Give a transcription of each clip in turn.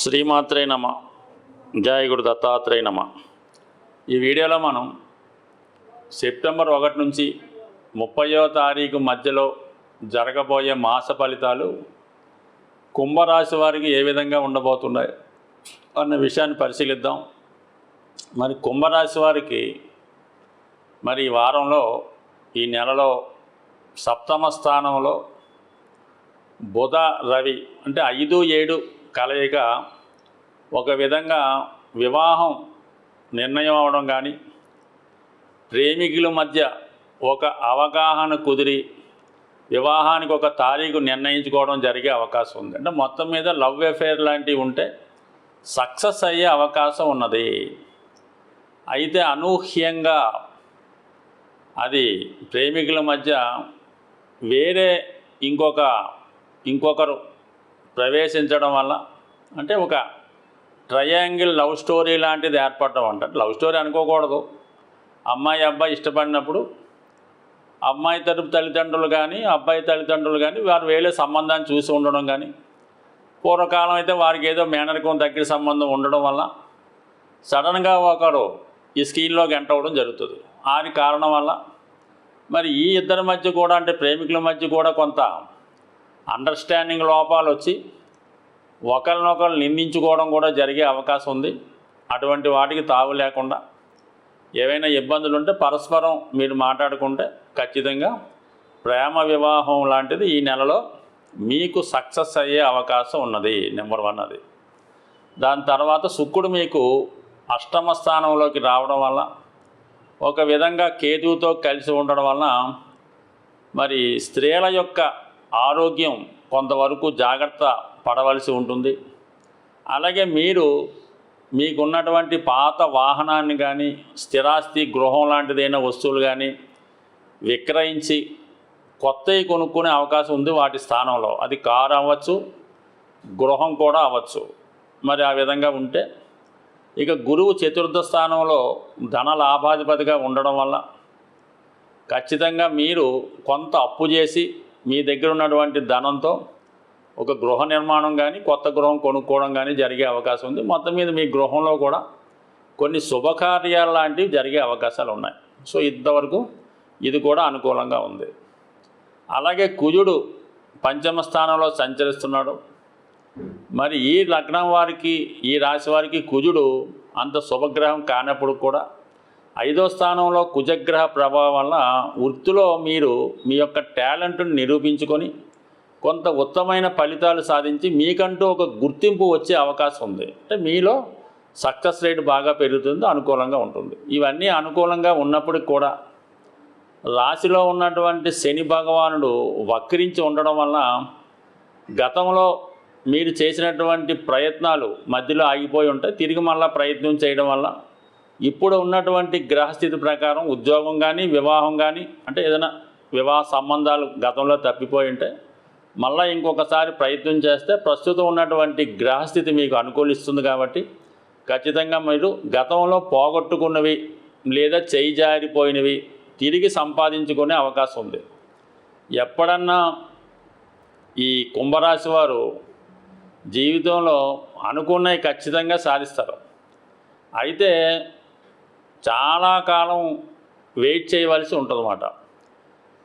శ్రీమాత్రే నమ. జయ గురు దత్తాత్రేయ నమ. ఈ వీడియోలో మనం సెప్టెంబర్ ఒకటి నుంచి ముప్పయో తారీఖు మధ్యలో జరగబోయే మాస ఫలితాలు కుంభరాశి వారికి ఏ విధంగా ఉండబోతున్నాయి అన్న విషయాన్ని పరిశీలిద్దాం. మరి కుంభరాశి వారికి మరి ఈ వారంలో ఈ నెలలో సప్తమ స్థానంలో బుధ రవి అంటే ఐదు ఏడు కలయిక ఒక విధంగా వివాహం నిర్ణయం అవడం కానీ ప్రేమికుల మధ్య ఒక అవగాహన కుదిరి వివాహానికి ఒక తారీఖు నిర్ణయించుకోవడం జరిగే అవకాశం ఉంది. అంటే మొత్తం మీద లవ్ అఫేర్ లాంటివి ఉంటే సక్సెస్ అయ్యే అవకాశం ఉన్నది. అయితే అనూహ్యంగా అది ప్రేమికుల మధ్య వేరే ఇంకొక ఇంకొకరు ప్రవేశించడం వల్ల అంటే ఒక ట్రయాంగిల్ లవ్ స్టోరీ లాంటిది ఏర్పడటం అంట. లవ్ స్టోరీ అనుకోకూడదు. అమ్మాయి అబ్బాయి ఇష్టపడినప్పుడు అమ్మాయి తరపు తల్లిదండ్రులు కానీ అబ్బాయి తల్లిదండ్రులు కానీ వారు వేరే సంబంధాన్ని చూసి ఉండడం కానీ పూర్వకాలం అయితే వారికి ఏదో మేనరికం దగ్గర సంబంధం ఉండడం వల్ల సడన్గా ఒకరు ఈ స్కీన్లోకి ఎంటర్ అవ్వడం జరుగుతుంది. ఆది కారణం వల్ల మరి ఈ ఇద్దరి మధ్య కూడా అంటే ప్రేమికుల మధ్య కూడా కొంత అండర్స్టాండింగ్ లోపాలు వచ్చి ఒకరినొకరు నిందించుకోవడం కూడా జరిగే అవకాశం ఉంది. అటువంటి వాటికి తావు లేకుండా ఏవైనా ఇబ్బందులు ఉంటే పరస్పరం మీరు మాట్లాడుకుంటే ఖచ్చితంగా ప్రేమ వివాహం లాంటిది ఈ నెలలో మీకు సక్సెస్ అయ్యే అవకాశం ఉన్నది నెంబర్ వన్ అది. దాని తర్వాత శుక్రుడు మీకు అష్టమ స్థానంలోకి రావడం వల్ల ఒక విధంగా కేతువుతో కలిసి ఉండడం వలన మరి స్త్రీల యొక్క ఆరోగ్యం కొంతవరకు జాగ్రత్త పడవలసి ఉంటుంది. అలాగే మీరు మీకున్నటువంటి పాత వాహనాన్ని కానీ స్థిరాస్తి గృహం లాంటిదైన వస్తువులు కానీ విక్రయించి కొత్తవి కొనుక్కునే అవకాశం ఉంది వాటి స్థానంలో. అది కారు అవ్వచ్చు గృహం కూడా అవ్వచ్చు. మరి ఆ విధంగా ఉంటే ఇక గురువు చతుర్థ స్థానంలో ధన లాభాధిపతిగా ఉండడం వల్ల ఖచ్చితంగా మీరు కొంత అప్పు చేసి మీ దగ్గర ఉన్నటువంటి ధనంతో ఒక గృహ నిర్మాణం కానీ కొత్త గృహం కొనుక్కోవడం కానీ జరిగే అవకాశం ఉంది. మొత్తం మీద మీ గృహంలో కూడా కొన్ని శుభకార్యాలు లాంటివి జరిగే అవకాశాలు ఉన్నాయి. సో ఇంతవరకు ఇది కూడా అనుకూలంగా ఉంది. అలాగే కుజుడు పంచమ స్థానంలో సంచరిస్తున్నాడు. మరి ఈ లగ్నం వారికి ఈ రాశి వారికి కుజుడు అంత శుభగ్రహం కానప్పుడు కూడా ఐదో స్థానంలో కుజగ్రహ ప్రభావం వల్ల వృత్తిలో మీరు మీ యొక్క టాలెంట్ను నిరూపించుకొని కొంత ఉత్తమైన ఫలితాలు సాధించి మీకంటూ ఒక గుర్తింపు వచ్చే అవకాశం ఉంది. అంటే మీలో సక్సెస్ రేట్ బాగా పెరుగుతుంది అనుకూలంగా ఉంటుంది. ఇవన్నీ అనుకూలంగా ఉన్నప్పటికి కూడా రాశిలో ఉన్నటువంటి శని భగవానుడు వక్రించి ఉండడం వల్ల గతంలో మీరు చేసినటువంటి ప్రయత్నాలు మధ్యలో ఆగిపోయి ఉంటాయి. తిరిగి మళ్ళీ ప్రయత్నం చేయడం వల్ల ఇప్పుడు ఉన్నటువంటి గ్రహస్థితి ప్రకారం ఉద్యోగం కానీ వివాహం కానీ అంటే ఏదైనా వివాహ సంబంధాలు గతంలో తప్పిపోయి ఉంటాయి మళ్ళీ ఇంకొకసారి ప్రయత్నం చేస్తే ప్రస్తుతం ఉన్నటువంటి గ్రహస్థితి మీకు అనుకూలిస్తుంది కాబట్టి ఖచ్చితంగా మీరు గతంలో పోగొట్టుకున్నవి లేదా చేయి జారిపోయినవి తిరిగి సంపాదించుకునే అవకాశం ఉంది. ఎప్పుడన్నా ఈ కుంభరాశి వారు జీవితంలో అనుకున్నవి ఖచ్చితంగా సాధిస్తారు. అయితే చాలా కాలం వెయిట్ చేయవలసి ఉంటుందన్నమాట.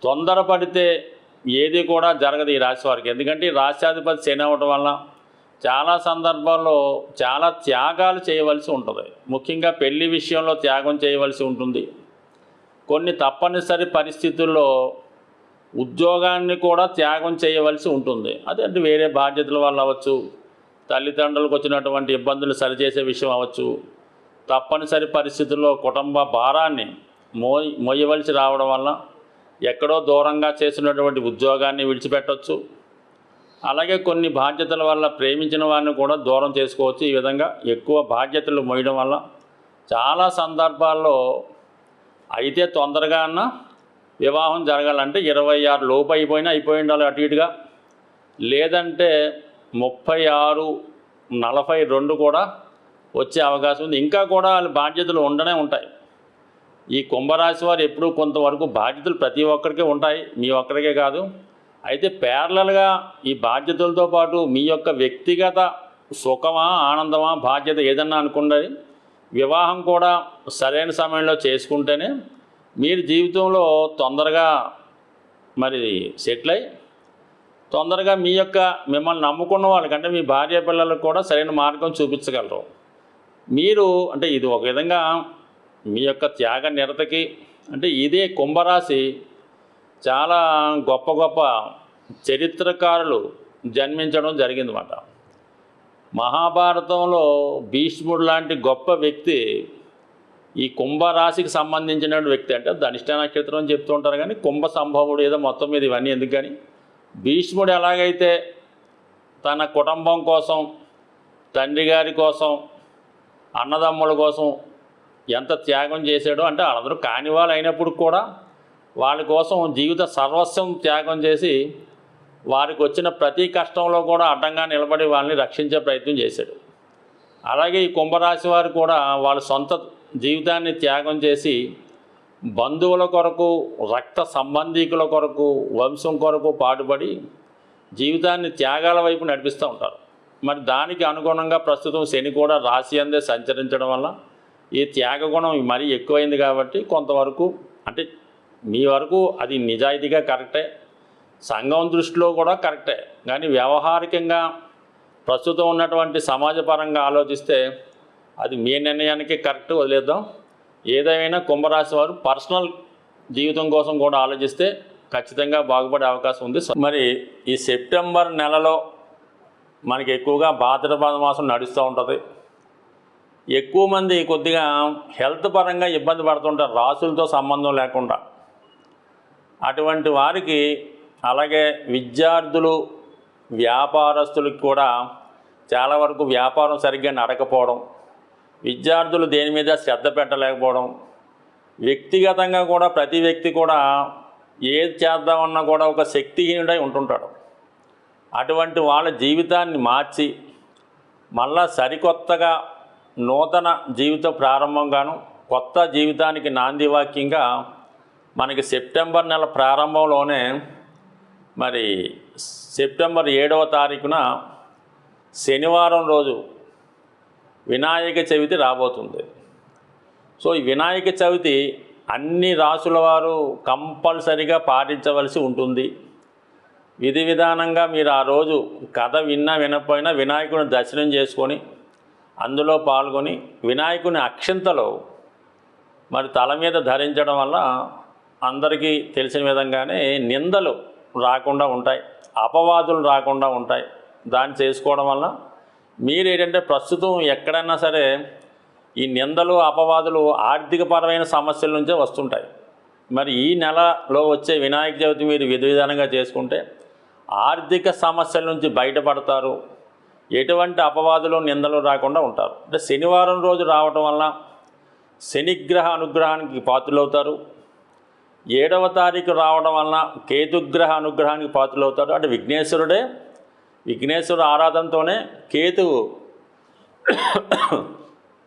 తొందరపడితే ఏది కూడా జరగదు ఈ రాశి వారికి. ఎందుకంటే ఈ రాష్ట్రాధిపతి శని అవ్వటం వల్ల చాలా సందర్భాల్లో చాలా త్యాగాలు చేయవలసి ఉంటుంది. ముఖ్యంగా పెళ్ళి విషయంలో త్యాగం చేయవలసి ఉంటుంది. కొన్ని తప్పనిసరి పరిస్థితుల్లో ఉద్యోగాన్ని కూడా త్యాగం చేయవలసి ఉంటుంది. అదే అంటే వేరే బాధ్యతల వల్ల అవ్వచ్చు. తల్లిదండ్రులకు వచ్చినటువంటి ఇబ్బందులు సరిచేసే విషయం అవ్వచ్చు. తప్పనిసరి పరిస్థితుల్లో కుటుంబ భారాన్ని మోయ్ మోయవలసి రావడం వల్ల ఎక్కడో దూరంగా చేసినటువంటి ఉద్యోగాన్ని విడిచిపెట్టవచ్చు అలాగే కొన్ని బాధ్యతల వల్ల ప్రేమించిన వారిని కూడా దూరం చేసుకోవచ్చు. ఈ విధంగా ఎక్కువ బాధ్యతలు మోయడం వల్ల చాలా సందర్భాల్లో అయితే తొందరగా అన్న వివాహం జరగాలంటే ఇరవై ఆరు లోపు అయిపోయినా అయిపోయి ఉండాలి అటు ఇటుగా. లేదంటే ముప్పై ఆరు నలభై రెండు కూడా వచ్చే అవకాశం ఉంది. ఇంకా కూడా వాళ్ళ బాధ్యతలు ఉండనే ఉంటాయి. ఈ కుంభరాశి వారు ఎప్పుడూ కొంతవరకు బాధ్యతలు ప్రతి ఒక్కరికి ఉంటాయి. మీ ఒక్కరికే కాదు. అయితే ప్యారలల్గా ఈ బాధ్యతలతో పాటు మీ యొక్క వ్యక్తిగత సుఖమా ఆనందమా బాధ్యత ఏదన్నా అనుకున్నది వివాహం కూడా సరైన సమయంలో చేసుకుంటేనే మీరు జీవితంలో తొందరగా మరి సెటిల్ అయ్యి తొందరగా మీ యొక్క మిమ్మల్ని నమ్ముకున్న వాళ్ళకంటే మీ భార్య పిల్లలకు కూడా సరైన మార్గం చూపించగలరు. మీరు అంటే ఇది ఒక విధంగా మీ యొక్క త్యాగ నిరతకి అంటే ఇదే కుంభరాశి చాలా గొప్ప గొప్ప చరిత్రకారులు జన్మించడం జరిగిందన్నమాట. మహాభారతంలో భీష్ముడు లాంటి గొప్ప వ్యక్తి ఈ కుంభరాశికి సంబంధించిన వ్యక్తి అంటే ధనిష్ట నక్షత్రం అని చెప్తూ ఉంటారు కానీ కుంభ సంభవుడు ఏదో మొత్తం మీద ఇవన్నీ ఎందుకు కానీ భీష్ముడు ఎలాగైతే తన కుటుంబం కోసం తండ్రి గారి కోసం అన్నదమ్ముల కోసం ఎంత త్యాగం చేశాడో అంటే వాళ్ళందరూ కాని వాళ్ళు అయినప్పుడు కూడా వాళ్ళ కోసం జీవిత సర్వస్వం త్యాగం చేసి వారికి వచ్చిన ప్రతి కష్టంలో కూడా అడ్డంగా నిలబడి వాళ్ళని రక్షించే ప్రయత్నం చేశాడు. అలాగే ఈ కుంభరాశి వారు కూడా వాళ్ళ సొంత జీవితాన్ని త్యాగం చేసి బంధువుల కొరకు రక్త సంబంధీకుల కొరకు వంశం కొరకు పాటుపడి జీవితాన్ని త్యాగాల వైపు నడిపిస్తూ ఉంటారు. మరి దానికి అనుగుణంగా ప్రస్తుతం శని కూడా రాశి అందే సంచరించడం వల్ల ఈ త్యాగ గుణం మరీ ఎక్కువైంది కాబట్టి కొంతవరకు అంటే మీ వరకు అది నిజాయితీగా కరెక్టే. సంఘం దృష్టిలో కూడా కరెక్టే. కానీ వ్యవహారికంగా ప్రస్తుతం ఉన్నటువంటి సమాజపరంగా ఆలోచిస్తే అది మీ నిర్ణయానికి కరెక్ట్ వదిలేద్దాం. ఏదైనా కుంభరాశి వారు పర్సనల్ జీవితం కోసం కూడా ఆలోచిస్తే ఖచ్చితంగా బాగుపడే అవకాశం ఉంది. మరి ఈ సెప్టెంబర్ నెలలో మనకి ఎక్కువగా భాద్రపద మాసం నడుస్తూ ఉంటుంది. ఎక్కువ మంది కొద్దిగా హెల్త్ పరంగా ఇబ్బంది పడుతుంటారు రాసులతో సంబంధం లేకుండా. అటువంటి వారికి అలాగే విద్యార్థులు వ్యాపారస్తులకు కూడా చాలా వరకు వ్యాపారం సరిగ్గా నడకపోవడం విద్యార్థులు దేని మీద శ్రద్ధ పెట్టలేకపోవడం వ్యక్తిగతంగా కూడా ప్రతి వ్యక్తి కూడా ఏది చేద్దామన్నా కూడా ఒక శక్తిహీనుడై ఉంటుంటాడు. అటువంటి వాళ్ళ జీవితాన్ని మార్చి మళ్ళా సరికొత్తగా నూతన జీవిత ప్రారంభంగాను కొత్త జీవితానికి నాంది వాక్యంగా మనకి సెప్టెంబర్ నెల ప్రారంభంలోనే మరి సెప్టెంబర్ ఏడవ తారీఖున శనివారం రోజు వినాయక చవితి రాబోతుంది. సో ఈ వినాయక చవితి అన్ని రాసుల వారు కంపల్సరిగా పాటించవలసి ఉంటుంది. విధి విధానంగా మీరు ఆ రోజు కథ విన్నా వినకపోయినా వినాయకుని దర్శనం చేసుకొని అందులో పాల్గొని వినాయకుని అక్షంతలో మరి తల మీద ధరించడం వల్ల అందరికీ తెలిసిన విధంగానే నిందలు రాకుండా ఉంటాయి అపవాదులు రాకుండా ఉంటాయి. దాన్ని చేసుకోవడం వల్ల మీరు ఏంటంటే ప్రస్తుతం ఎక్కడైనా సరే ఈ నిందలు అపవాదులు ఆర్థికపరమైన సమస్యల నుంచే వస్తుంటాయి. మరి ఈ నెలలో వచ్చే వినాయక చవితి మీరు విధి విధానంగా చేసుకుంటే ఆర్థిక సమస్యల నుంచి బయటపడతారు. ఎటువంటి అపవాదులు నిందలు రాకుండా ఉంటారు. అంటే శనివారం రోజు రావటం వల్ల శనిగ్రహ అనుగ్రహానికి పాత్రులవుతారు. ఏడవ తారీఖు రావడం వలన కేతుగ్రహ అనుగ్రహానికి పాత్రలవుతారు. అంటే విఘ్నేశ్వరుడే విఘ్నేశ్వరుడు ఆరాధనతోనే కేతువు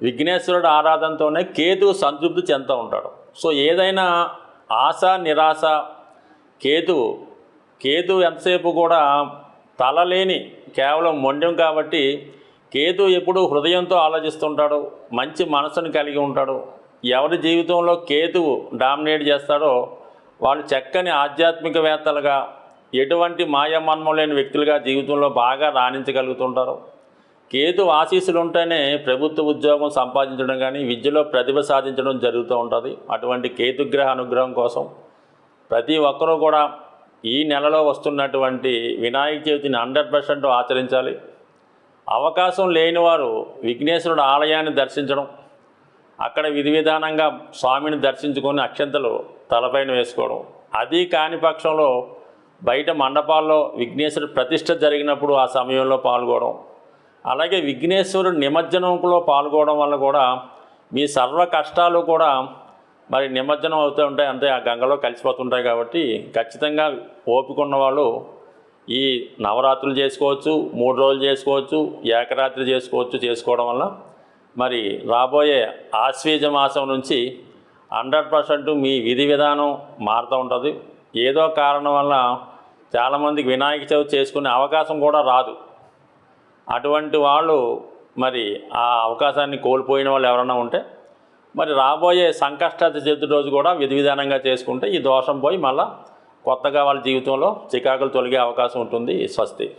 విఘ్నేశ్వరుడు ఆరాధనతోనే కేతువు సంతృప్తి చెందుతూ ఉంటాడు. సో ఏదైనా ఆశ నిరాశ కేతువు కేతు ఎంతసేపు కూడా తలలేని కేవలం మొండెం కాబట్టి కేతు ఎప్పుడు హృదయంతో ఆలోచిస్తుంటాడు మంచి మనసును కలిగి ఉంటాడు. ఎవరి జీవితంలో కేతువు డామినేట్ చేస్తాడో వాళ్ళు చక్కని ఆధ్యాత్మికవేత్తలుగా ఎటువంటి మాయమన్మం లేని వ్యక్తులుగా జీవితంలో బాగా రాణించగలుగుతుంటారు. కేతు ఆశీస్సులు ఉంటేనే ప్రభుత్వ ఉద్యోగం సంపాదించడం కానీ విద్యలో ప్రతిభ సాధించడం జరుగుతూ ఉంటుంది. అటువంటి కేతుగ్రహ అనుగ్రహం కోసం ప్రతి ఒక్కరూ కూడా ఈ నెలలో వస్తున్నటువంటి వినాయక చవితిని హండ్రెడ్ పర్సెంట్ ఆచరించాలి. అవకాశం లేని వారు విఘ్నేశ్వరుడు ఆలయాన్ని దర్శించడం అక్కడ విధి విధానంగా స్వామిని దర్శించుకొని అక్షంతలు తలపైన వేసుకోవడం. అది కాని పక్షంలో బయట మండపాల్లో విఘ్నేశ్వరుడు ప్రతిష్ట జరిగినప్పుడు ఆ సమయంలో పాల్గొనడం. అలాగే విఘ్నేశ్వరుడు నిమజ్జనంలో పాల్గొనడం వల్ల కూడా మీ సర్వ కష్టాలు కూడా మరి నిమజ్జనం అవుతూ ఉంటాయి అంతే ఆ గంగలో కలిసిపోతుంటాయి కాబట్టి ఖచ్చితంగా ఓపిక వాళ్ళు ఈ నవరాత్రులు చేసుకోవచ్చు మూడు రోజులు చేసుకోవచ్చు ఏకరాత్రి చేసుకోవచ్చు చేసుకోవడం వల్ల మరి రాబోయే ఆశ్వీజ మాసం నుంచి హండ్రెడ్ పర్సెంట్ మీ విధి విధానం మారుతూ ఉంటుంది. ఏదో కారణం వల్ల చాలామందికి వినాయక చవితి చేసుకునే అవకాశం కూడా రాదు. అటువంటి వాళ్ళు మరి ఆ అవకాశాన్ని కోల్పోయిన వాళ్ళు ఎవరైనా ఉంటే మరి రాబోయే సంకష్ట చతుర్థి రోజు కూడా విధి విధానంగా చేసుకుంటే ఈ దోషం పోయి మళ్ళీ కొత్తగా వాళ్ళ జీవితంలో చికాకులు తొలగే అవకాశం ఉంటుంది స్వస్తి.